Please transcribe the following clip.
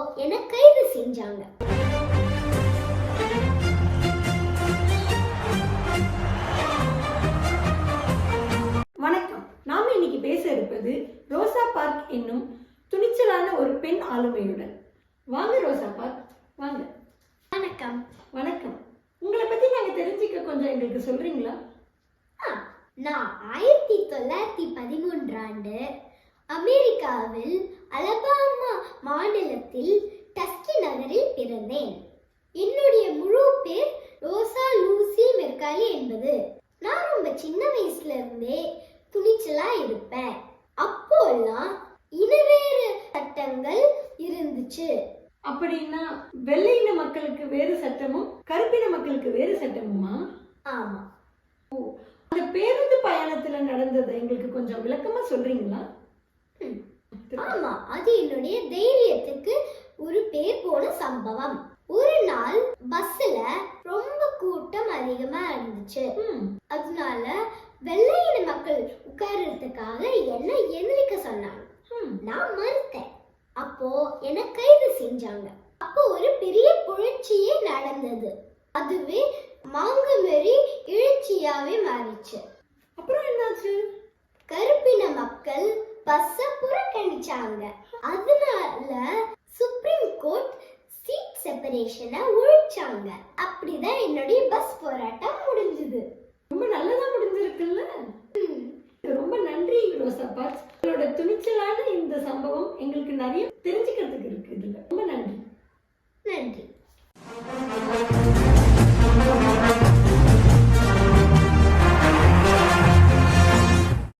செஞ்சாங்க. வணக்கம். நாம இன்னைக்கு பேச இருப்பது ரோசா பார்க் என்னும் துணிச்சலான ஒரு பெண் ஆளுமையுடன். வாங்க ரோசா பார்க். வாங்க. வணக்கம். வணக்கம். உங்களை பத்தி நாங்க தெரிஞ்சுக்க கொஞ்சம் எங்களுக்கு சொல்றீங்களா? நான் ஆயிரத்தி தொள்ளாயிரத்தி பதிமூன்றாண்டு அமெரிக்காவில் அலபாமா மாநிலத்தில் டஸ்கி நகரில் பிறந்தேன். என்னுடைய முழு பேர் ரோசா லூசி மெர்காலி என்பது. நான் ரொம்ப சின்ன வயசுல இருந்தே துணிச்சலா இருப்பேன். அப்போல்லாம் இனவேறு சட்டங்கள் இருந்துச்சு. அப்படின்னா வெள்ளையின மக்களுக்கு வேறு சட்டமும் கருப்பின மக்களுக்கு வேறு சட்டமுமா? ஆமா. அந்த பேருந்து பயணத்துல நடந்ததை எங்களுக்கு கொஞ்சம் விளக்கமா சொல்றீங்களா. ஆமா அது என்னுடைய தைரியத்துக்கு ஒரு பேர் போன சம்பவம். ஒரு நாள் பஸ்ல ரொம்ப கூட்டம் அதிகமா இருந்துச்சு. அதனால வெள்ளையின மக்கள் உட்கார்றதுக்காக என்ன எந்திரிக்க சொன்னாங்க. நான் மறுத்தேன். அப்போ என்ன கைது செஞ்சாங்க. அப்போ ஒரு பெரிய புரட்சியே நடந்தது. அதுவே மாங்கமரி எழுச்சியாவே மாறிச்சு. அப்புறம் என்னாச்சு? கருப்பின மக்கள் பஸ்ஸ புறக்கணிச்சாங்க அதனால சுப்ரீம் கோர்ட் சீட் செப்பரேஷனை ஒழிச்சாங்க. அப்படிதான் என்னுடைய பஸ் போராட்டம் முடிஞ்சது. ரொம்ப நல்லதா முடிஞ்சிருக்குல்ல? ரொம்ப நன்றி ரோசா பார்க் உங்களோட துணிச்சலான இந்த சம்பவம் எங்களுக்கு நிறைய தெரிஞ்சுக்கிறதுக்கு இருக்கு இதுல. ரொம்ப நன்றி. நன்றி.